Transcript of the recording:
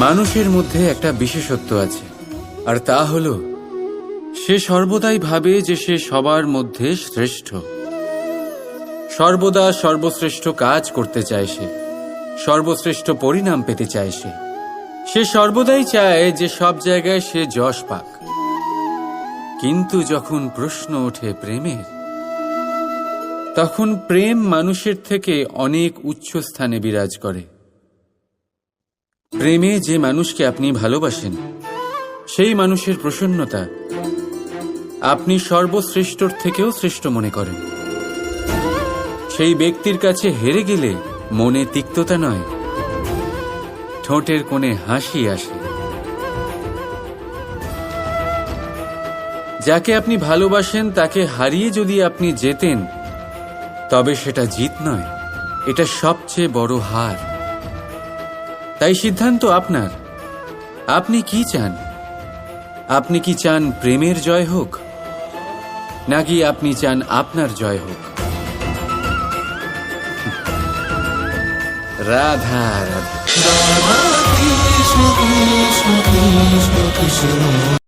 মানুষের মধ্যে একটা বিশেষত্ব আছে, আর তা হল, সে সর্বদাই ভাবে যে সে সবার মধ্যে শ্রেষ্ঠ। সর্বদা সর্বশ্রেষ্ঠ কাজ করতে চায় সে, সর্বশ্রেষ্ঠ পরিণাম পেতে চায় সে। সে সর্বদাই চায় যে সব জায়গায় সে যশ পাক। কিন্তু যখন প্রশ্ন ওঠে প্রেমের, তখন প্রেম মানুষের থেকে অনেক উচ্চ স্থানে বিরাজ করে। প্রেমে যে মানুষকে আপনি ভালোবাসেন, সেই মানুষের প্রসন্নতা আপনি সর্বশ্রেষ্ঠর থেকেও শ্রেষ্ঠ মনে করেন। সেই ব্যক্তির কাছে হেরে গেলে মনে তিক্ততা নয়, ঠোঁটের কোণে হাসি আসে। যাকে আপনি ভালোবাসেন, তাকে হারিয়ে যদি আপনি যেতেন তবে সেটা জিত নয়, এটা সবচেয়ে বড় হার। তাই সিদ্ধান্ত আপনার। আপনি কি চান? আপনি কি চান প্রেমের জয় হোক? নাকি আপনি চান আপনার জয় হোক? রাধা রাধা।